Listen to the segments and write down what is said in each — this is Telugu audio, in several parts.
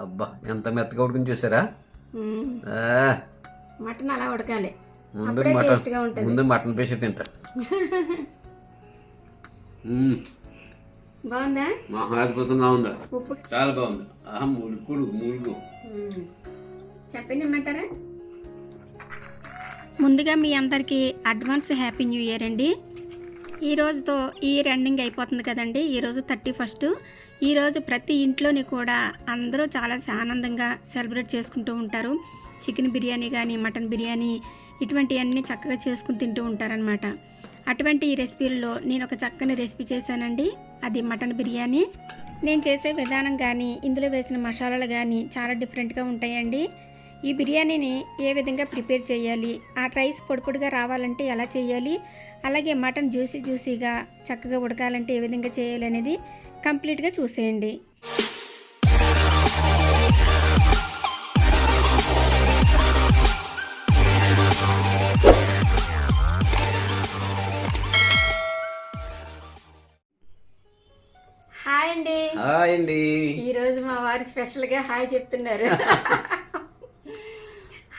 అబ్బా ఎంత మెత్తగా ఉడికింది చూసారా? మటన్ అలా ఉడకాలి. ముందు మటన్ టేస్ట్గా ఉంటుంది. ముందు మటన్ పీస్ తింటా. బాగుందా? మహా అద్భుతంగా ఉందా? చాలా బాగుంది. ఆ మ్మ్. చెప్పండి ముందుగా మీ అందరికీ అడ్వాన్స్ హ్యాపీ న్యూ ఇయర్ అండి. ఈ రోజుతో ఈ ఇయర్ ఎండింగ్ అయిపోతుంది కదండి. ఈరోజు థర్టీ ఫస్ట్. ఈరోజు ప్రతి ఇంట్లోని కూడా అందరూ చాలా ఆనందంగా సెలబ్రేట్ చేసుకుంటూ ఉంటారు. చికెన్ బిర్యానీ కానీ మటన్ బిర్యానీ ఇటువంటివన్నీ చక్కగా చేసుకుని తింటూ ఉంటారనమాట అటువంటి ఈ రెసిపీలలో నేను ఒక చక్కని రెసిపీ చేశానండి. అది మటన్ బిర్యానీ. నేను చేసే విధానం కానీ ఇందులో వేసిన మసాలాలు కానీ చాలా డిఫరెంట్గా ఉంటాయండి. ఈ బిర్యానీని ఏ విధంగా ప్రిపేర్ చేయాలి ఆ రైస్ పొడిపొడిగా రావాలంటే ఎలా చేయాలి అలాగే మటన్ జ్యూసీ జ్యూసీగా చక్కగా ఉడకాలంటే ఏ విధంగా చేయాలి అనేది కంప్లీట్గా చూసేయండి. హాయ్ అండి. హాయ్ అండి. ఈరోజు మా వారు స్పెషల్గా హాయ్ చెప్తున్నారు.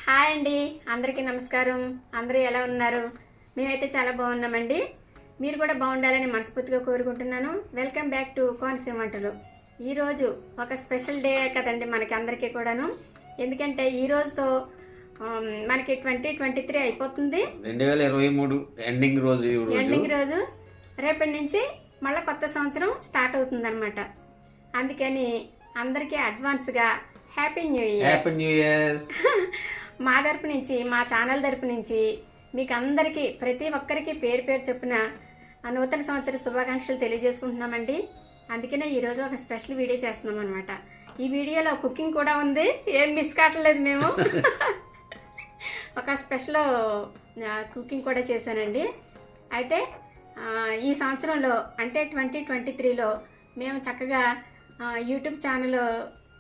హాయ్ అండి. అందరికీ నమస్కారం. అందరూ ఎలా ఉన్నారు? మేమైతే చాలా బాగున్నామండి. మీరు కూడా బాగుండాలని మనస్ఫూర్తిగా కోరుకుంటున్నాను. వెల్కమ్ బ్యాక్ టు కోనసీమ వంటలు. ఈరోజు ఒక స్పెషల్ డే కదండి మనకి అందరికీ కూడాను. ఎందుకంటే ఈ రోజుతో మనకి ట్వంటీ ట్వంటీ త్రీ అయిపోతుంది. రెండు వేల ఇరవై మూడు ఎండింగ్ రోజు ఎండింగ్ రోజు. రేపటి నుంచి మళ్ళీ కొత్త సంవత్సరం స్టార్ట్ అవుతుందన్నమాట. అందుకని అందరికీ అడ్వాన్స్గా happy new year happy new year మా తరపు నుంచి మా ఛానల్ తరపు నుంచి మీకు అందరికీ ప్రతి ఒక్కరికి పేరు పేరు చొప్పున ఆ నూతన సంవత్సర శుభాకాంక్షలు తెలియజేసుకుంటున్నామండి. అందుకనే ఈరోజు ఒక స్పెషల్ వీడియో చేస్తున్నాం అనమాట ఈ వీడియోలో కుకింగ్ కూడా ఉంది. ఏం మిస్ కావట్లేదు మేము. ఒక స్పెషల్ కుకింగ్ కూడా చేశానండి. అయితే ఈ సంవత్సరంలో అంటే ట్వంటీ ట్వంటీ త్రీలో మేము చక్కగా యూట్యూబ్ ఛానల్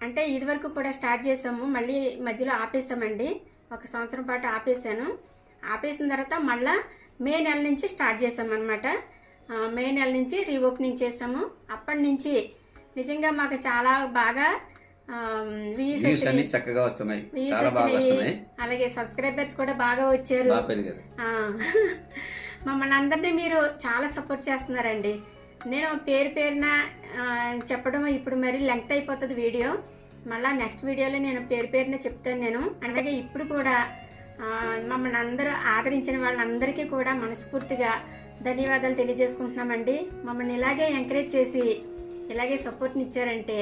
అంటే ఇదివరకు కూడా స్టార్ట్ చేసాము. మళ్ళీ మధ్యలో ఆపేసామండి. ఒక సంవత్సరం పాటు ఆపేసాను. ఆపేసిన తర్వాత మళ్ళీ మే నెల నుంచి స్టార్ట్ చేసాం అనమాట మే నెల నుంచి రీఓపెనింగ్ చేసాము అప్పటి నుంచి నిజంగా మాకు చాలా బాగా వ్యూస్ వ్యూస్ అన్ని చక్కగా వస్తున్నాయి. వ్యూస్ చాలా బాగా వచ్చినాయి. వస్తున్నాయి. అలాగే సబ్స్క్రైబర్స్ కూడా బాగా వచ్చారు. మమ్మల్ని అందరినీ మీరు చాలా సపోర్ట్ చేస్తున్నారండి. నేను పేరు పేరున చెప్పడం ఇప్పుడు మరి లెంగ్త్ అయిపోతుంది వీడియో. మళ్ళీ నెక్స్ట్ వీడియోలో నేను పేరు పేరున చెప్తాను నేను. అలాగే ఇప్పుడు కూడా మమ్మల్ని అందరూ ఆదరించిన వాళ్ళందరికీ కూడా మనస్ఫూర్తిగా ధన్యవాదాలు తెలియజేసుకుంటున్నామండి. మమ్మల్ని ఇలాగే ఎంకరేజ్ చేసి ఇలాగే సపోర్ట్ని ఇచ్చారంటే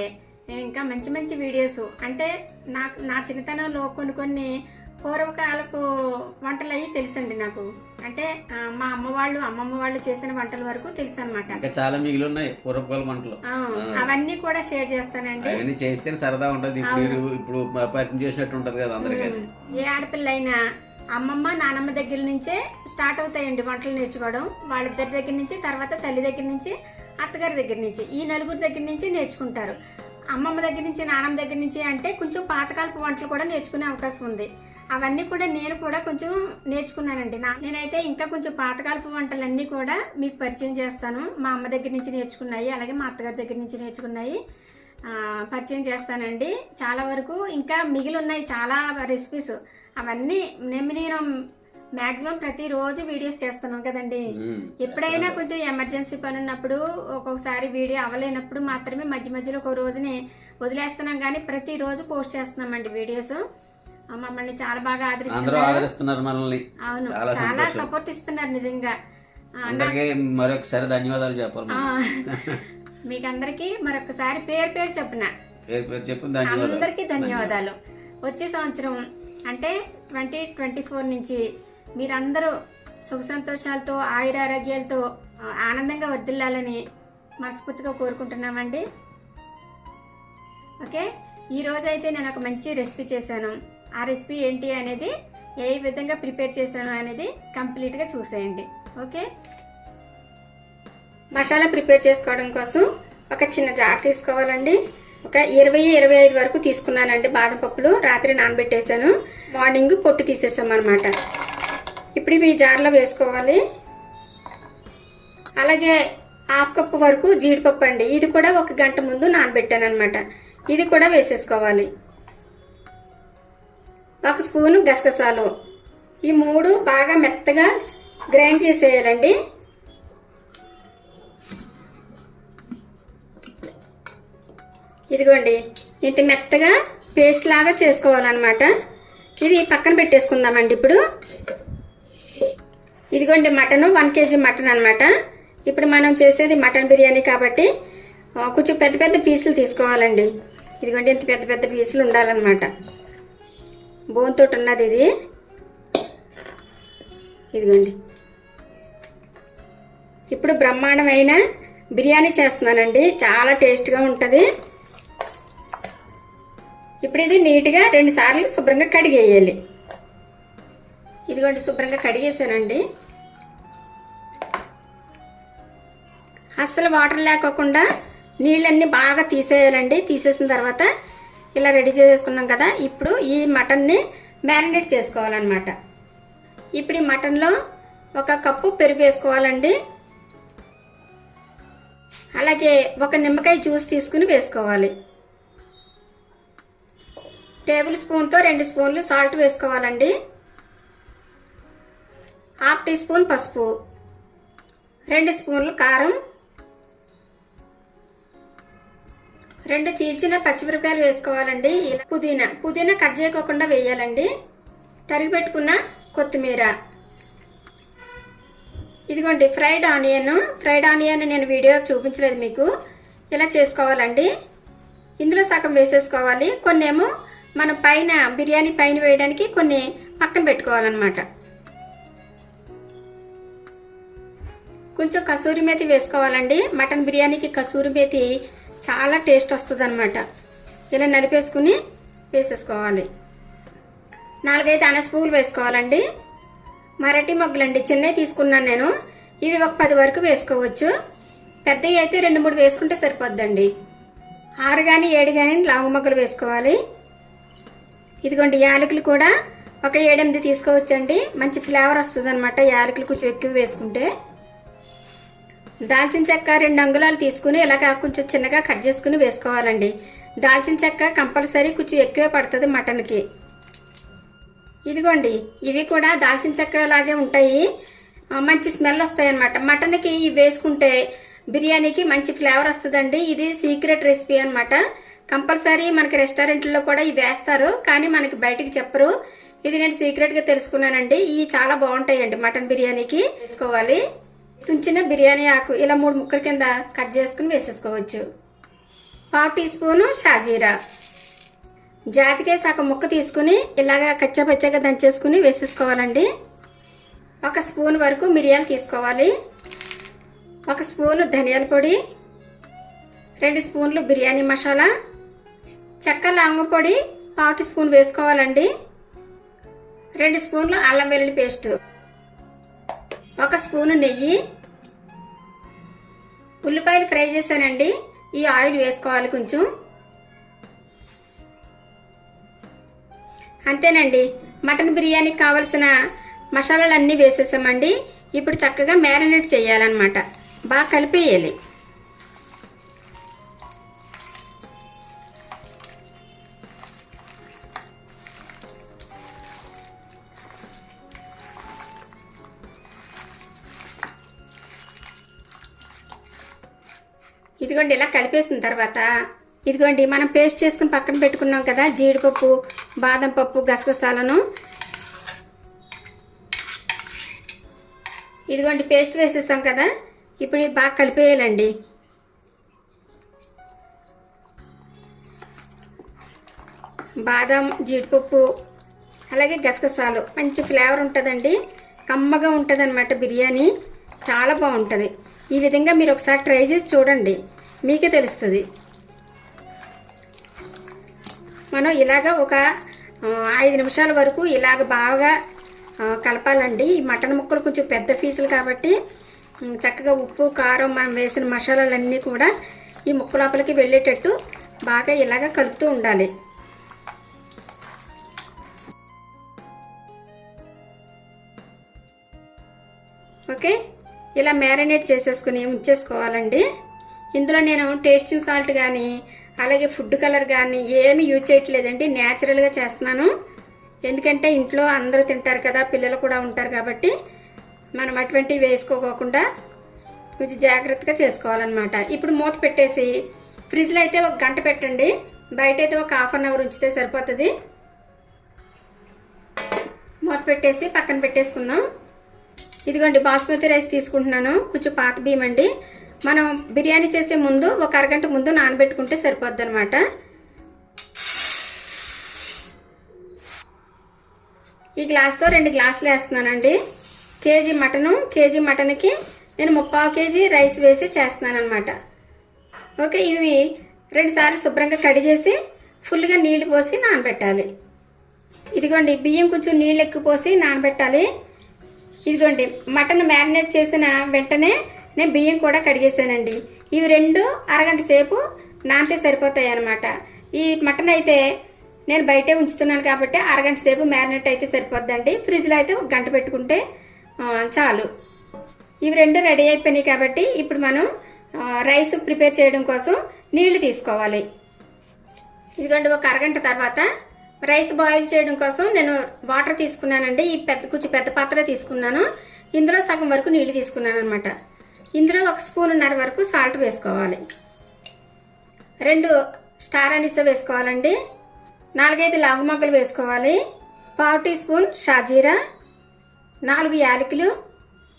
నేను ఇంకా మంచి మంచి వీడియోస్ అంటే నాకు నా చిన్నతనంలో కొన్ని కొన్ని పూర్వకాలపు వంటలు అవి తెలుసండి నాకు. అంటే మా అమ్మ వాళ్ళు అమ్మమ్మ వాళ్ళు చేసిన వంటల వరకు తెలుసు అనమాట ఇంకా చాలా మిగిలి ఉన్నాయి పూర్వకాల వంటలు. అవన్నీ కూడా షేర్ చేస్తానండి. అవన్నీ చేస్తేనే సరదా ఉంటది. ఇప్పుడు ఇప్పుడు పరిచయం చేసినట్టు ఉంటది కదా అందరికీ. ఏ ఆడపిల్ల అయినా అమ్మమ్మ నానమ్మ దగ్గర నుంచే స్టార్ట్ అవుతాయండి వంటలు నేర్చుకోవడం. వాళ్ళిద్దరి దగ్గర నుంచి తర్వాత తల్లి దగ్గర నుంచి అత్తగారి దగ్గర నుంచి ఈ నలుగురు దగ్గర నుంచి నేర్చుకుంటారు. అమ్మమ్మ దగ్గర నుంచి నానమ్మ దగ్గర నుంచి అంటే కొంచెం పాతకాలపు వంటలు కూడా నేర్చుకునే అవకాశం ఉంది. అవన్నీ కూడా నేను కూడా కొంచెం నేర్చుకున్నానండి. నా నేనైతే ఇంకా కొంచెం పాతకాలపు వంటలన్నీ కూడా మీకు పరిచయం చేస్తాను. మా అమ్మ దగ్గర నుంచి నేర్చుకున్నాయి అలాగే మా అత్తగారి దగ్గర నుంచి నేర్చుకున్నాయి. పరిచయం చేస్తానండి. చాలా వరకు ఇంకా మిగిలి ఉన్నాయి చాలా రెసిపీస్ అవన్నీ నేను నేను మ్యాక్సిమం ప్రతిరోజు వీడియోస్ చేస్తున్నాం కదండి. ఎప్పుడైనా కొంచెం ఎమర్జెన్సీ పని ఉన్నప్పుడు ఒక్కొక్కసారి వీడియో అవ్వలేనప్పుడు మాత్రమే మధ్య మధ్యలో ఒక రోజుని వదిలేస్తున్నాం కానీ ప్రతిరోజు పోస్ట్ చేస్తున్నామండి వీడియోస్ మమ్మల్ని చాలా బాగా ఆదరిస్తున్నారు. మనల్ని. అవును. చాలా. సపోర్ట్ ఇస్తున్నారు నిజంగా. మరొకసారి ధన్యవాదాలు చెప్పాలి ఆ, మనం. మీకు అందరికీ మరొకసారి పేరు పేరు చెప్పిన పేరు పేరు చెప్పి ధన్యవాదాలు. అందరికీ ధన్యవాదాలు. వచ్చే సంవత్సరం అంటే ట్వంటీ ట్వంటీ ఫోర్ నుంచి మీరందరూ సుఖ సంతోషాలతో ఆయురారోగ్యాలతో ఆనందంగా వర్దిల్లాలని మనస్ఫూర్తిగా కోరుకుంటున్నామండి. ఓకే? ఈ రోజు అయితే నేను ఒక మంచి రెసిపీ చేశాను. ఆ రెసిపీ ఏంటి అనేది ఏ విధంగా ప్రిపేర్ చేశాను అనేది కంప్లీట్గా చూసేయండి. ఓకే? మసాలా ప్రిపేర్ చేసుకోవడం కోసం ఒక చిన్న జార్ తీసుకోవాలండి. ఒక ఇరవై ఇరవై ఐదు వరకు తీసుకున్నానండి బాదం పప్పులు. రాత్రి నానబెట్టేశాను. మార్నింగ్ పొట్టు తీసేసాం అనమాట ఇప్పుడు ఇవి ఈ జార్లో వేసుకోవాలి. అలాగే హాఫ్ కప్పు వరకు జీడిపప్పు అండి. ఇది కూడా ఒక గంట ముందు నానబెట్టాను అనమాట ఇది కూడా వేసేసుకోవాలి. ఒక స్పూను గసగసాలు. ఈ మూడు బాగా మెత్తగా గ్రైండ్ చేసేయాలండి. ఇదిగోండి ఇంత మెత్తగా పేస్ట్ లాగా చేసుకోవాలన్నమాట. ఇది పక్కన పెట్టేసుకుందామండి ఇప్పుడు. ఇదిగోండి మటన్ వన్ కేజీ మటన్ అనమాట ఇప్పుడు మనం చేసేది మటన్ బిర్యానీ కాబట్టి కొంచెం పెద్ద పెద్ద పీసులు తీసుకోవాలండి. ఇదిగోండి ఇంత పెద్ద పెద్ద పీసులు ఉండాలన్నమాట. బోన్తో ఉన్నది ఇది. ఇదిగోండి. ఇప్పుడు బ్రహ్మాండమైన బిర్యానీ చేస్తున్నానండి. చాలా టేస్ట్గా ఉంటుంది. ఇప్పుడు ఇది నీట్గా రెండు సార్లు శుభ్రంగా కడిగేయాలి. ఇదిగోండి శుభ్రంగా కడిగేసానండి. అస్సలు వాటర్ లేకోకుండా నీళ్ళన్నీ బాగా తీసేయాలండి. తీసేసిన తర్వాత ఇలా రెడీ చేసుకున్నాం కదా ఇప్పుడు ఈ మటన్ని మ్యారినేట్ చేసుకోవాలన్నమాట. ఇప్పుడు ఈ మటన్లో ఒక కప్పు పెరుగు వేసుకోవాలండి. అలాగే ఒక నిమ్మకాయ జ్యూస్ తీసుకుని వేసుకోవాలి. టేబుల్ స్పూన్తో రెండు స్పూన్లు సాల్ట్ వేసుకోవాలండి. హాఫ్ టీ స్పూన్ పసుపు రెండు స్పూన్లు కారం రెండు చీల్చిన పచ్చిమిరపకాయలు వేసుకోవాలండి. ఇలా పుదీనా పుదీనా కట్ చేయకోకుండా వేయాలండి. తరిగి పెట్టుకున్న కొత్తిమీర. ఇదిగోండి ఫ్రైడ్ ఆనియన్ ఫ్రైడ్ ఆనియన్ నేను వీడియో చూపించలేదు మీకు. ఇలా చేసుకోవాలండి. ఇందులో సగం వేసేసుకోవాలి. కొన్ని ఏమో మనం పైన బిర్యానీ పైన వేయడానికి కొన్ని పక్కన పెట్టుకోవాలన్నమాట. కొంచెం కసూరి మేతి వేసుకోవాలండి. మటన్ బిర్యానీకి కసూరి మేతి చాలా టేస్ట్ వస్తుంది అనమాట ఇలా నలిపేసుకుని వేసేసుకోవాలి. నాలుగైదు అనసపువ్వులు వేసుకోవాలండి. మరటి మొగ్గలండి. చిన్నవి తీసుకున్నాను నేను. ఇవి ఒక పది వరకు వేసుకోవచ్చు. పెద్దవి అయితే రెండు మూడు వేసుకుంటే సరిపోద్దండి. ఆరు కానీ ఏడు కానీ లాంగ్ మొగ్గలు వేసుకోవాలి. ఇదిగోండి యాలకులు కూడా ఒక ఏడెనిమిది తీసుకోవచ్చండి. మంచి ఫ్లేవర్ వస్తుంది అనమాట యాలకులు కొంచెం ఎక్కువ వేసుకుంటే. దాల్చిన చెక్క రెండు అంగుళాలు తీసుకుని ఇలాగ కొంచెం చిన్నగా కట్ చేసుకుని వేసుకోవాలండి. దాల్చిన చెక్క కంపల్సరీ కొంచెం ఎక్కువే పడుతుంది మటన్కి. ఇదిగోండి ఇవి కూడా దాల్చిన చెక్క లాగే ఉంటాయి. మంచి స్మెల్ వస్తాయి అనమాట మటన్కి ఇవి వేసుకుంటే బిర్యానీకి మంచి ఫ్లేవర్ వస్తుందండి. ఇది సీక్రెట్ రెసిపీ అనమాట కంపల్సరీ మనకి రెస్టారెంట్లో కూడా ఇవి వేస్తారు కానీ మనకి బయటికి చెప్పరు. ఇది నేను సీక్రెట్గా తెలుసుకున్నానండి. ఇవి చాలా బాగుంటాయండి మటన్ బిర్యానీకి. వేసుకోవాలి. తుంచిన బిర్యానీ ఆకు ఇలా మూడు ముక్కల కింద కట్ చేసుకుని వేసేసుకోవచ్చు. పావు టీ స్పూను షాజీరా. జాజికాయ సగం ముక్క తీసుకుని ఇలాగా కచ్చపచ్చగా దంచేసుకుని వేసేసుకోవాలండి. ఒక స్పూన్ వరకు మిరియాలు తీసుకోవాలి. ఒక స్పూను ధనియాల పొడి. రెండు స్పూన్లు బిర్యానీ మసాలా. చెక్క లవంగ పొడి పావుటి స్పూన్ వేసుకోవాలండి. రెండు స్పూన్లు అల్లం వెల్లుల్లి పేస్ట్. ఒక స్పూను నెయ్యి. ఉల్లిపాయలు ఫ్రై చేశానండి. ఈ ఆయిల్ వేసుకోవాలి కొంచెం. అంతేనండి. మటన్ బిర్యానీకి కావలసిన మసాలాలన్నీ వేసేసామండి. ఇప్పుడు చక్కగా మ్యారినేట్ చేయాలన్నమాట. బాగా కలిపేయాలి. ఇదిగోండి ఇలా కలిపేసిన తర్వాత ఇదిగోండి మనం పేస్ట్ చేసుకుని పక్కన పెట్టుకున్నాం కదా జీడిపప్పు బాదం పప్పు గసగసాలను. ఇదిగోండి పేస్ట్ వేసేసాం కదా ఇప్పుడు ఇది బాగా కలిపేయాలండి. బాదం జీడిపప్పు అలాగే గసగసాలు. మంచి ఫ్లేవర్ ఉంటుందండి. కమ్మగా ఉంటుంది అనమాట బిర్యానీ. చాలా బాగుంటుంది. ఈ విధంగా మీరు ఒకసారి ట్రై చేసి చూడండి. మీకే తెలుస్తుంది. మనం ఇలాగ ఒక ఐదు నిమిషాల వరకు ఇలాగ బాగా కలపాలండి. ఈ మటన్ ముక్కలు కొంచెం పెద్ద పీసులు కాబట్టి చక్కగా ఉప్పు కారం మనం వేసిన మసాలాలన్నీ కూడా ఈ ముక్క లోపలికి వెళ్ళేటట్టు బాగా ఇలాగ కలుపుతూ ఉండాలి. ఓకే? ఇలా మ్యారినేట్ చేసేసుకుని ఉంచేసుకోవాలండి. ఇందులో నేను టేస్టింగ్ సాల్ట్ కానీ అలాగే ఫుడ్ కలర్ కానీ ఏమి యూజ్ చేయట్లేదండి. న్యాచురల్గా చేస్తున్నాను. ఎందుకంటే ఇంట్లో అందరూ తింటారు కదా పిల్లలు కూడా ఉంటారు కాబట్టి మనం అటువంటివి వేసుకోకుండా కొంచెం జాగ్రత్తగా చేసుకోవాలన్నమాట. ఇప్పుడు మూత పెట్టేసి ఫ్రిడ్జ్లో అయితే ఒక గంట పెట్టండి. బయట అయితే ఒక హాఫ్ అన్ అవర్ ఉంచితే సరిపోతుంది. మూత పెట్టేసి పక్కన పెట్టేసుకుందాం. ఇదిగోండి బాస్మతి రైస్ తీసుకుంటున్నాను. కొంచెం పాత బియ్యం అండి. మనం బిర్యానీ చేసే ముందు ఒక అరగంట ముందు నానబెట్టుకుంటే సరిపోద్ది అనమాట ఈ గ్లాస్తో రెండు గ్లాసులు వేస్తున్నానండి. కేజీ మటను కేజీ మటన్కి నేను ముప్పావు కేజీ రైస్ వేసి చేస్తున్నాను అనమాట ఓకే ఇవి రెండుసార్లు శుభ్రంగా కడిగేసి ఫుల్గా నీళ్ళు పోసి నానబెట్టాలి. ఇదిగోండి బియ్యం కొంచెం నీళ్ళు ఎక్కువ పోసి నానబెట్టాలి. ఇదిగోండి మటన్ మ్యారినేట్ చేసిన వెంటనే నేను బియ్యం కూడా కడిగేసానండి ఇవి రెండు అరగంట సేపు నానితే సరిపోతాయి అన్నమాట ఈ మటన్ అయితే నేను బయటే ఉంచుతున్నాను కాబట్టి అరగంట సేపు మ్యారినేట్ అయితే సరిపోద్దండి. ఫ్రిడ్జ్లో అయితే ఒక గంట పెట్టుకుంటే చాలు. ఇవి రెండు రెడీ అయిపోయినాయి కాబట్టి ఇప్పుడు మనం రైస్ ప్రిపేర్ చేయడం కోసం నీళ్ళు తీసుకోవాలి. ఇదిగోండి ఒక అరగంట తర్వాత రైస్ బాయిల్ చేయడం కోసం నేను వాటర్ తీసుకున్నానండి. ఈ పెద్ద కొంచెం పెద్ద పాత్ర తీసుకున్నాను. ఇందులో సగం వరకు నీళ్ళు తీసుకున్నాను అనమాట ఇందులో ఒక స్పూన్నర వరకు సాల్ట్ వేసుకోవాలి. రెండు స్టార్ అనిస వేసుకోవాలండి. నాలుగైదు లవంగ మొగ్గలు వేసుకోవాలి. పావు టీ స్పూన్ షాజీరా. నాలుగు యాలకులు.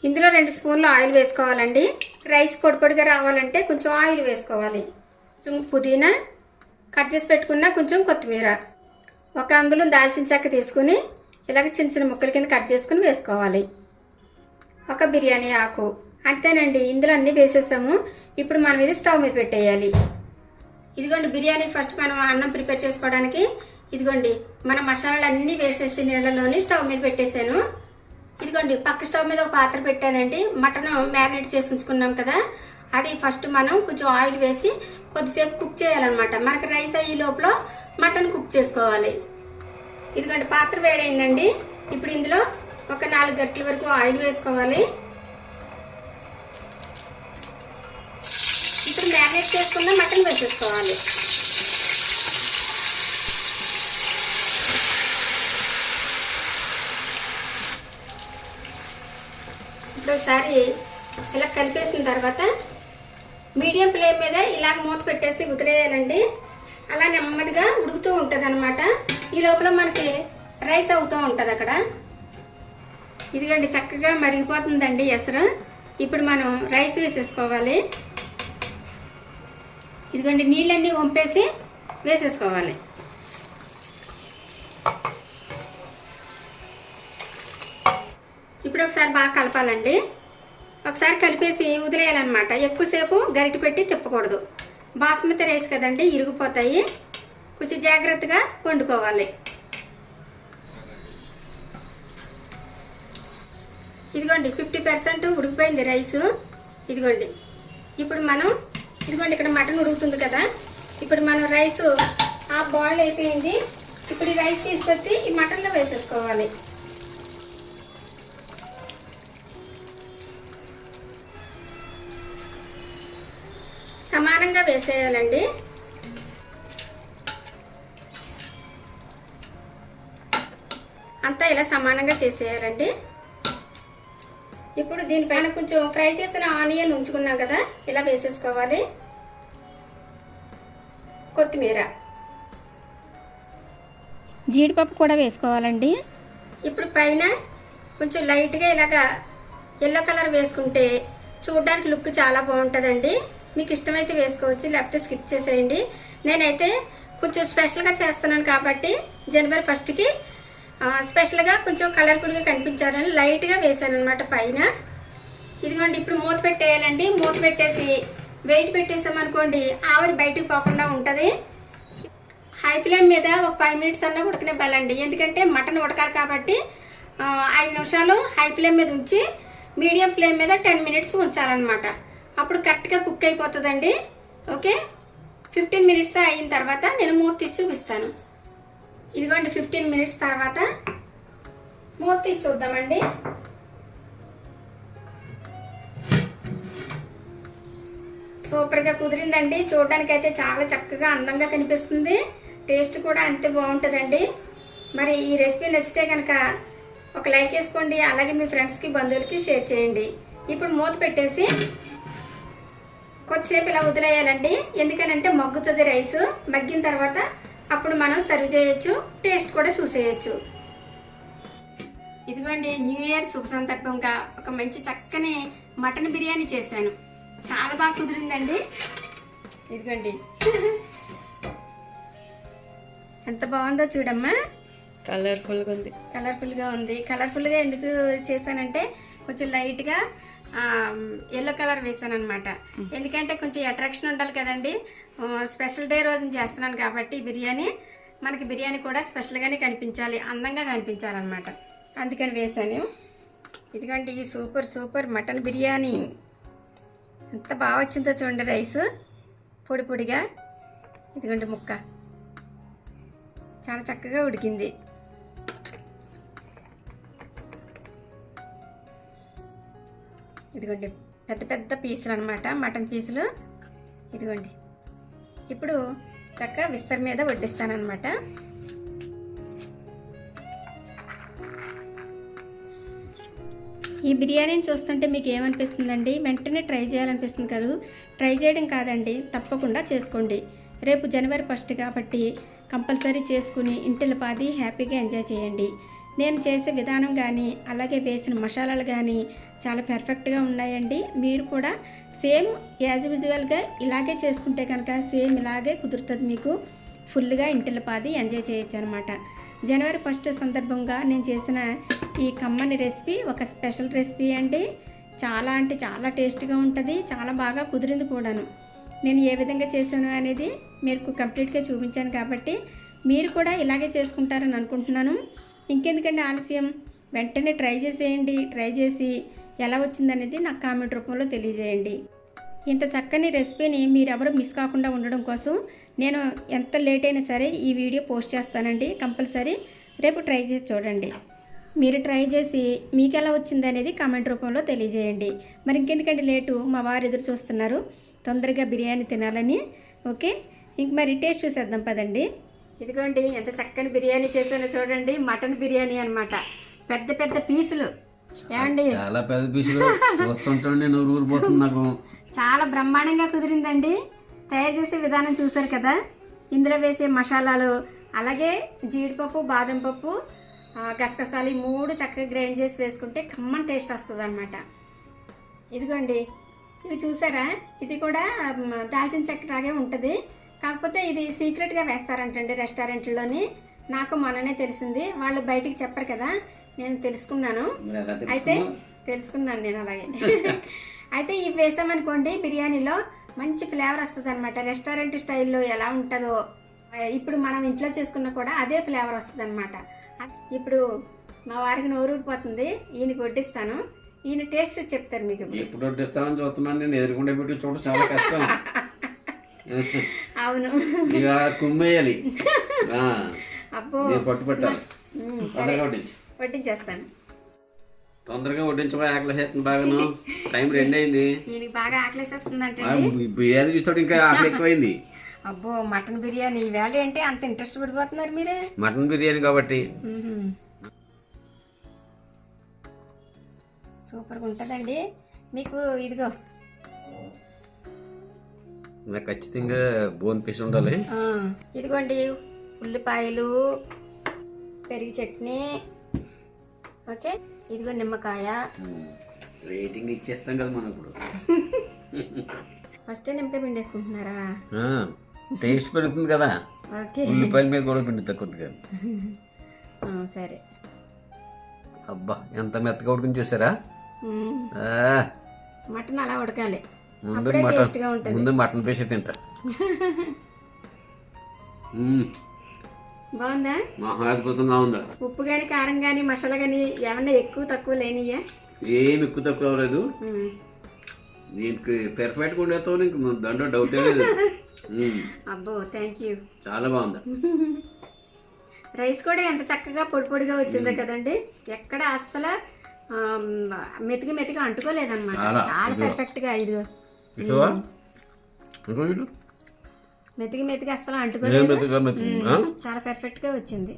ఇందులో రెండు స్పూన్లు ఆయిల్ వేసుకోవాలండి. రైస్ పొడి పొడిగా రావాలంటే కొంచెం ఆయిల్ వేసుకోవాలి. కొంచెం పుదీనా కట్ చేసి పెట్టుకున్న కొంచెం కొత్తిమీర. ఒక అంగుళం దాల్చిన చెక్క తీసుకుని ఇలాగ చిన్న చిన్న ముక్కల కింద కట్ చేసుకుని వేసుకోవాలి. ఒక బిర్యానీ ఆకు. అంతేనండి ఇందులో అన్నీ వేసేసాము. ఇప్పుడు మనం ఇది స్టవ్ మీద పెట్టేయాలి. ఇదిగోండి బిర్యానీ ఫస్ట్ మనం అన్నం ప్రిపేర్ చేసుకోవడానికి ఇదిగోండి మన మసాలాలు అన్నీ వేసేసి నీళ్ళలోని స్టవ్ మీద పెట్టేశాను. ఇదిగోండి పక్క స్టవ్ మీద ఒక పాత్ర పెట్టానండి. మటన్ మ్యారినేట్ చేసి ఉంచుకున్నాం కదా అది ఫస్ట్ మనం కొంచెం ఆయిల్ వేసి కొద్దిసేపు కుక్ చేయాలన్నమాట. మనకి రైస్ అయ్యే లోపల మటన్ కుక్ చేసుకోవాలి. ఇదిగోండి పాత్ర వేడైందండి. ఇప్పుడు ఇందులో ఒక నాలుగు గంటల వరకు ఆయిల్ వేసుకోవాలి. ఇప్పుడు మ్యారినేట్ చేసుకున్న మటన్ వేసేసుకోవాలి. ఇప్పుడు ఒకసారి ఇలా కలిపేసిన తర్వాత మీడియం ఫ్లేమ్ మీద ఇలా మూత పెట్టేసి వదిలేయాలండి అలా నెమ్మదిగా ఉడుకుతూ ఉంటుంది అనమాట ఈ లోపల మనకి రైస్ అవుతూ ఉంటుంది అక్కడ. ఇదిగండి చక్కగా మరిగిపోతుందండి ఎసరు. ఇప్పుడు మనం రైస్ వేసేసుకోవాలి. ఇదిగోండి నీళ్ళన్నీ వంపేసి వేసేసుకోవాలి. ఇప్పుడు ఒకసారి బాగా కలపాలండి. ఒకసారి కలిపేసి వదిలేయాలన్నమాట. ఎక్కువసేపు గరిటె పెట్టి తిప్పకూడదు. బాస్మతి రైస్ కదండి ఇరిగిపోతాయి. కొంచెం జాగ్రత్తగా వండుకోవాలి. ఇదిగోండి ఫిఫ్టీ పర్సెంట్ ఉడికిపోయింది రైసు. ఇదిగోండి ఇప్పుడు మనం ఇదిగోండి ఇక్కడ మటన్ ఉడుకుతుంది కదా. ఇప్పుడు మనం రైస్ ఆ బాయిల్ అయిపోయింది. ఇప్పుడు ఈ రైస్ తీసుకొచ్చి ఈ మటన్లో వేసేసుకోవాలి. సమానంగా వేసేయాలండి. అంతా ఇలా సమానంగా చేసేయాలండి. ఇప్పుడు దీనిపైన కొంచెం ఫ్రై చేసిన ఆనియన్ ఉంచుకున్నాం కదా ఇలా వేసేసుకోవాలి. కొత్తిమీర. జీడిపప్పు కూడా వేసుకోవాలండి. ఇప్పుడు పైన కొంచెం లైట్గా ఇలాగా ఎల్లో కలర్ వేసుకుంటే చూడడానికి లుక్ చాలా బాగుంటుందండి. మీకు ఇష్టమైతే వేసుకోవచ్చు లేకపోతే స్కిప్ చేసేయండి. నేనైతే కొంచెం స్పెషల్గా చేస్తున్నాను కాబట్టి జనవరి ఫస్ట్కి స్పెషల్గా కొంచెం కలర్ఫుల్గా కనిపించాలని లైట్గా వేసాను అనమాట పైన. ఇదిగోండి ఇప్పుడు మూత పెట్టేయాలండి. మూత పెట్టేసి వెయిట్ పెట్టేసామనుకోండి ఆవిరి బయటకు పోకుండా ఉంటుంది. హై ఫ్లేమ్ మీద ఒక ఫైవ్ మినిట్స్ అన్నా ఉడకనివ్వాలండి. ఎందుకంటే మటన్ ఉడకాలి కాబట్టి ఐదు నిమిషాలు హై ఫ్లేమ్ మీద ఉంచి మీడియం ఫ్లేమ్ మీద టెన్ మినిట్స్ ఉంచాలన్నమాట. అప్పుడు కరెక్ట్గా కుక్ అయిపోతుందండి. ఓకే? ఫిఫ్టీన్ మినిట్స్ అయిన తర్వాత నేను మూత తీసి చూపిస్తాను. ఇదిగోండి ఫిఫ్టీన్ మినిట్స్ తర్వాత మూత తీసి చూద్దామండి. సూపర్గా కుదిరిందండి. చూడడానికి అయితే చాలా చక్కగా అందంగా కనిపిస్తుంది. టేస్ట్ కూడా అంతే బాగుంటుందండి. మరి ఈ రెసిపీ నచ్చితే కనుక ఒక లైక్ వేసుకోండి. అలాగే మీ ఫ్రెండ్స్కి బంధువులకి షేర్ చేయండి. ఇప్పుడు మూత పెట్టేసి కొద్దిసేపు ఇలా వదిలేయాలండి. ఎందుకనంటే మగ్గుతుంది రైస్. మగ్గిన తర్వాత అప్పుడు మనం సర్వ్ చేయొచ్చు టేస్ట్ కూడా చూసేయచ్చు. ఇదిగోండి న్యూ ఇయర్ శుభ సందర్భంగా ఒక మంచి చక్కని మటన్ బిర్యానీ చేశాను. చాలా బాగా కుదిరిందండి. ఇదిగోండి. ఎంత బాగుందో చూడమ్మా. కలర్ఫుల్గా ఉంది. కలర్ఫుల్గా ఉంది. కలర్ఫుల్గా ఎందుకు చేశానంటే కొంచెం లైట్గా ఎల్లో కలర్ వేసాను అనమాట ఎందుకంటే కొంచెం అట్రాక్షన్ ఉండాలి కదండి. స్పెషల్ డే రోజున చేస్తున్నాను కాబట్టి బిర్యానీ మనకి బిర్యానీ కూడా స్పెషల్గానే కనిపించాలి అందంగా కనిపించాలన్నమాట. అందుకని వేసాను. ఇదిగోండి ఈ సూపర్ సూపర్ మటన్ బిర్యానీ. ఎంత బాగా వచ్చిందో చూడండి రైస్ పొడి పొడిగా. ఇదిగోండి ముక్క. చాలా చక్కగా ఉడికింది. ఇదిగోండి పెద్ద పెద్ద పీసులు అనమాట మటన్ పీసులు. ఇదిగోండి. ఇప్పుడు చక్కగా విస్తర్ మీద వడ్డిస్తానమాట ఈ బిర్యానీని చూస్తుంటే మీకు ఏమనిపిస్తుందండి? వెంటనే ట్రై చేయాలనిపిస్తుంది కాదు? ట్రై చేయడం కాదండి తప్పకుండా చేసుకోండి. రేపు జనవరి ఫస్ట్ కాబట్టి కంపల్సరీ చేసుకుని ఇంటిల పాది హ్యాపీగా ఎంజాయ్ చేయండి. నేను చేసే విధానం కానీ అలాగే వేసిన మసాలాలు కానీ చాలా పర్ఫెక్ట్గా ఉన్నాయండి. మీరు కూడా సేమ్ యాజ్ యూజువల్గా ఇలాగే చేసుకుంటే కనుక సేమ్ ఇలాగే కుదురుతుంది మీకు. ఫుల్గా ఇంటిల పాది ఎంజాయ్ చేయొచ్చు అనమాట జనవరి ఫస్ట్ సందర్భంగా నేను చేసిన ఈ కమ్మని రెసిపీ ఒక స్పెషల్ రెసిపీ అండి. చాలా అంటే చాలా టేస్ట్గా ఉంటుంది చాలా బాగా కుదిరింది కూడాను. నేను ఏ విధంగా చేశాను అనేది మీకు కంప్లీట్గా చూపించాను కాబట్టి మీరు కూడా ఇలాగే చేసుకుంటారని అనుకుంటున్నాను. ఇంకెందుకండి ఆలస్యం? వెంటనే ట్రై చేసేయండి. ట్రై చేసి ఎలా వచ్చిందనేది నాకు కామెంట్ రూపంలో తెలియజేయండి. ఇంత చక్కని రెసిపీని మీరెవరూ మిస్ కాకుండా ఉండడం కోసం నేను ఎంత లేట్ అయినా సరే ఈ వీడియో పోస్ట్ చేస్తానండి. కంపల్సరీ రేపు ట్రై చేసి చూడండి. మీరు ట్రై చేసి మీకు ఎలా వచ్చింది అనేది కామెంట్ రూపంలో తెలియజేయండి. మరి ఇంకెందుకంటే లేటు? మా వారు ఎదురు చూస్తున్నారు. తొందరగా బిర్యానీ తినాలని. ఓకే? ఇంక మరి టేస్ట్ చూసేద్దాం పదండి. ఇదిగోండి ఎంత చక్కని బిర్యానీ చేశానో చూడండి. మటన్ బిర్యానీ అన్నమాట. పెద్ద పెద్ద పీసులు. ఏమండి? చాలా పెద్ద పీసులు. ఊరిపోతుంది నాకు. చాలా బ్రహ్మాండంగా కుదిరిందండి. తయారు చేసే విధానం చూసారు కదా. ఇందులో వేసే మసాలాలు అలాగే జీడిపప్పు బాదం పప్పు గసగసాలు ఈ మూడు చక్కగా గ్రైండ్ చేసి వేసుకుంటే కమ్మన్ టేస్ట్ వస్తుంది అనమాట ఇదిగోండి. ఇవి చూసారా? ఇది కూడా దాల్చిన చెక్క లాగే ఉంటుంది. కాకపోతే ఇది సీక్రెట్గా వేస్తారంటండి రెస్టారెంట్లోని. నాకు మొన్ననే తెలిసింది. వాళ్ళు బయటికి చెప్పరు కదా. నేను తెలుసుకున్నాను. అయితే తెలుసుకున్నాను నేను అలాగే. అయితే ఇవి వేసామనుకోండి బిర్యానీలో మంచి ఫ్లేవర్ వస్తుంది అనమాట రెస్టారెంట్ స్టైల్లో ఎలా ఉంటుందో ఇప్పుడు మనం ఇంట్లో చేసుకున్నా కూడా అదే ఫ్లేవర్ వస్తుంది అనమాట ఇప్పుడు మా వారికి నోరూరిపోతుంది. ఈయన కొట్టిస్తాను ఈయన టేస్ట్ చెప్తారు మీకు. ఎప్పుడు వడ్డిస్తామని చూస్తున్నాను. నేను ఎదురుకుండా పెట్టి చూడ చాలా కష్టం. అవును. కుమ్మేయాలి. అబ్బో. పట్టు పెట్టాలి. తొందరగా వడ్డించు. వడ్డించేస్తాను. తొందరగా వడ్డించబోయి ఆకలి వేస్తుంది బాగాను. టైం రెండు అయింది. బాగా ఆకలేసేస్తుందంటే ఆ, బిర్యానీ చూస్తాడు ఇంకా ఆకలి ఎక్కువైంది. అబ్బో మటన్ బిర్యానీ ఈవేళ ఏంటి అంత ఇంట్రెస్ట్ పడిపోతున్నారు మీరే? మటన్ బిర్యానీ కాబట్టి. సూపర్గా ఉంటుందండి మీకు ఇదిగో నాకు ఖచ్చితంగా బోన్ పీస్ ఉండాలి. ఇదిగోండి ఉల్లిపాయలు పెరుగు చట్నీ. ఓకే ఇదిగో నిమ్మకాయ. రేటింగ్ ఇచ్చేస్తాం కదా మనం ఇప్పుడు. ఫస్ట్ నిమ్మకాయ పిండి వేసుకుంటున్నారా ఆ, టేస్ట్ పెరుగుతుంది కదా. ఓకే. ఉల్లిపాయల మీద కూడా పిండి ఆ, సరే. అబ్బా ఎంత మెత్తగా ఉడికింది చూసారా? మటన్ అలా ఉడకాలి. ముందు అప్పుడే మటన్ టేస్ట్గా ఉంటుంది. ముందు మటన్ పీస్ తింటా. బాగుందా? మహా అద్భుతంగా ఉందా? ఉప్పు కానీ కారం కానీ మసాలా కానీ ఏమన్నా ఎక్కువ తక్కువ లేనియా? ఏం ఎక్కువ తక్కువ అవ్వలేదు. దీనికి పెర్ఫెక్ట్గా ఉండేతో నీకు దాంట్లో డౌటే లేదు. అబ్బో థ్యాంక్ యూ చాలా బాగుంది. రైస్ కూడా ఎంత చక్కగా పొడి పొడిగా వచ్చిందో కదండి. ఎక్కడ అస్సలు మెతికి మెతికి అంటుకోలేదన్నమాట. చాలా, చాలా ఇదిగో. చూసావా ఇంకో ఇటు. మెతికి మెతికి అస్సలు ఏం అంటుకోలేదు. చాలా పర్ఫెక్ట్గా వచ్చింది.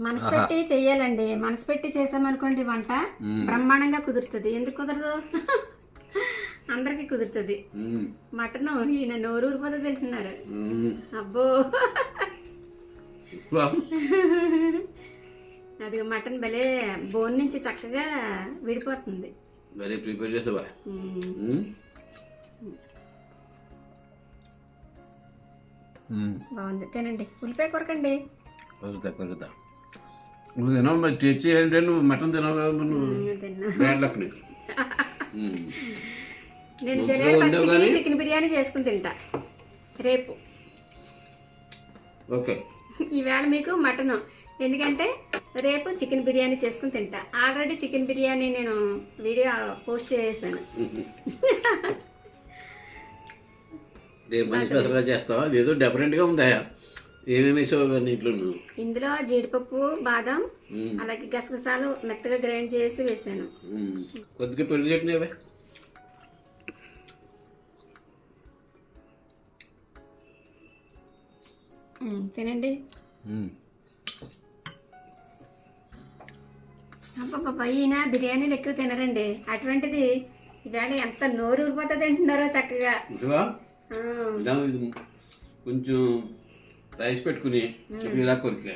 మనసు పెట్టి చెయ్యాలండి. మనసు పెట్టి చేసామనుకోండి వంట బ్రహ్మాండంగా కుదురుతుంది. ఎందుకు కుదరదు? అందరికి కుదురుతుంది. మటన్ ఈయన నోరు ఊరిపోతే తింటున్నారు. అబ్బో. అది మటన్ భలే బోన్ నుంచి చక్కగా విడిపోతుంది. వెరీ ప్రిపేర్ చేసావా. బాగుంది. తినండి. ఉల్లిపాయ కొరకండి. కొరుకుతా కొరుకుతా. నువ్వు తినవు మరి తెచ్చి ఏంటంటే నువ్వు మటన్ తినవు కదా నువ్వు. తిన్నా. బ్యాడ్ లక్ నీకు. మ్మ్. నేను మంచిగా జనవరి ఫస్ట్ చికెన్ బిర్యానీ చేసుకుని తింటా. రేపు. ఓకే ఈవేళ మీకు మటన్. ఎందుకంటే రేపు చికెన్ బిర్యానీ చేసుకుని తింటా. ఆల్రెడీ చికెన్ బిర్యానీ నేను వీడియో పోస్ట్ చేసేసాను. చేస్తావా? అదేదో డిఫరెంట్గా ఉందా? ఏమేమి దీంట్లో ఇందులో జీడిపప్పు బాదం. అలాగే గసగసాలు మెత్తగా గ్రైండ్ చేసి వేసాను. కొద్దిగా పెళ్ళి చట్నీ తినండి. మ్మ్. అబ్బబ్బబ్బా ఈయన బిర్యానీలు ఎక్కువ తినరండి. అటువంటిది ఈవేళ ఎంత నోరు ఊరిపోతా తింటున్నారో చక్కగా. కొంచెం రైస్ పెట్టుకుని ఇలా కొరికా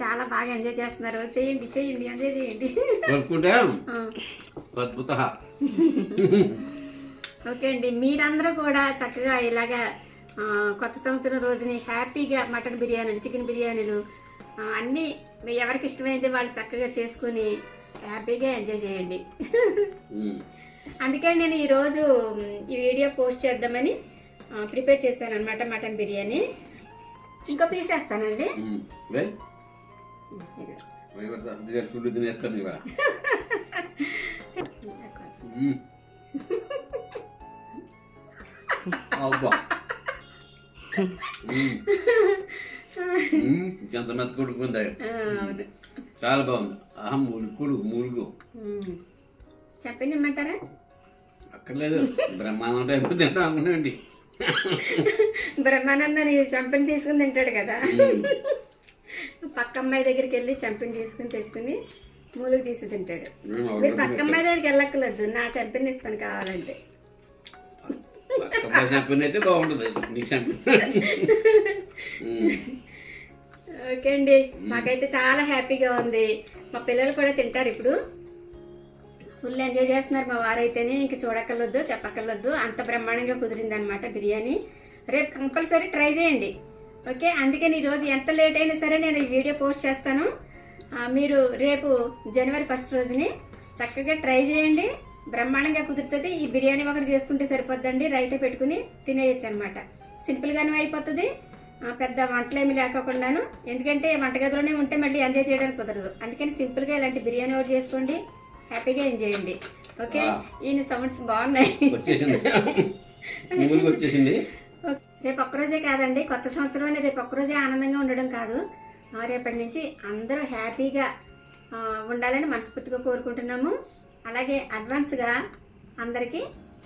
చాలా బాగా ఎంజాయ్ చేస్తున్నారు. చేయండి చేయండి ఎంజాయ్ చేయండి. అద్భుత. ఓకే అండి మీరందరూ కూడా చక్కగా ఇలాగా కొత్త సంవత్సరం రోజుని హ్యాపీగా మటన్ బిర్యానీలు చికెన్ బిర్యానీలు అన్నీ ఎవరికి ఇష్టమైంది వాళ్ళు చక్కగా చేసుకుని హ్యాపీగా ఎంజాయ్ చేయండి. అందుకని నేను ఈరోజు ఈ వీడియో పోస్ట్ చేద్దామని ప్రిపేర్ చేశాను అనమాట మటన్ బిర్యానీ ఇంకో పీస్ వేస్తానండి. అబ్బా. ఎంత మెత్త అవును. చాలా బాగుంది. ఆహా ములుకుడు మూలుగు మ్. చెప్పండి ఇమ్మంటారా అక్కర్లేదు బ్రహ్మాండం టైప్ తింటాం అనుకున్నాండి బ్రహ్మానందని చంపని తీసుకుని తింటాడు కదా. పక్క అమ్మాయి దగ్గరికి వెళ్ళి చంపిని తీసుకుని తెచ్చుకుని మూలుగు తీసి తింటాడు. మీరు పక్క అమ్మాయి దగ్గరికి వెళ్ళక్కర్లేదు. నా చంపిని ఇస్తాను కావాలంటే. చెప్పిన అయితే బాగుంటుంది నీకు షాంపూ ఓకే అండి. మాకైతే చాలా హ్యాపీగా ఉంది. మా పిల్లలు కూడా తింటారు ఇప్పుడు. ఫుల్ ఎంజాయ్ చేస్తున్నారు మా వారైతేనే. ఇంక చూడక్కర్లొద్దు చెప్పక్కర్లొద్దు. అంత బ్రహ్మాండంగా కుదిరింది అనమాట బిర్యానీ. రేపు కంపల్సరీ ట్రై చేయండి. ఓకే? అందుకని ఈరోజు ఎంత లేట్ అయినా సరే నేను ఈ వీడియో పోస్ట్ చేస్తాను. మీరు రేపు జనవరి ఫస్ట్ రోజుని చక్కగా ట్రై చేయండి. బ్రహ్మాండంగా కుదురుతుంది. ఈ బిర్యానీ ఒకటి చేసుకుంటే సరిపోద్దండి. రైతే పెట్టుకుని తినేయచ్చు అనమాట సింపుల్గానే అయిపోతుంది. పెద్ద వంటలు ఏమి లేకోకుండాను. ఎందుకంటే వంటగదిలోనే ఉంటే మళ్ళీ ఎంజాయ్ చేయడానికి కుదరదు. అందుకని సింపుల్గా ఇలాంటి బిర్యానీ ఒకటి చేసుకోండి. హ్యాపీగా ఎంజాయ్ చేయండి. ఓకే. ఈయన సౌండ్స్ బాగున్నాయి. వచ్చేసింది. రేపు ఒక్కరోజే కాదండి. కొత్త సంవత్సరం రేపు ఒక్కరోజే ఆనందంగా ఉండడం కాదు. రేపటి నుంచి అందరూ హ్యాపీగా ఉండాలని మనస్ఫూర్తిగా కోరుకుంటున్నాము. అలాగే అడ్వాన్స్గా అందరికీ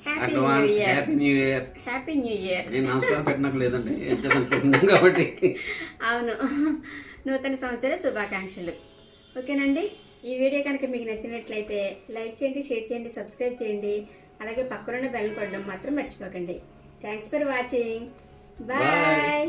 happy new advance year. Happy new year. Happy new year. నేను నమస్కారం పెట్టినకు లేదండి. ఎంత అనుకుంటున్నాం కాబట్టి. అవును. నూతన సంవత్సర శుభాకాంక్షలు. ఓకేనండి? ఈ వీడియో కనుక మీకు నచ్చినట్లయితే లైక్ చేయండి షేర్ చేయండి సబ్స్క్రైబ్ చేయండి. అలాగే పక్కనున్న బెల్ కొట్టడం మాత్రం మర్చిపోకండి. Thanks for watching. బాయ్.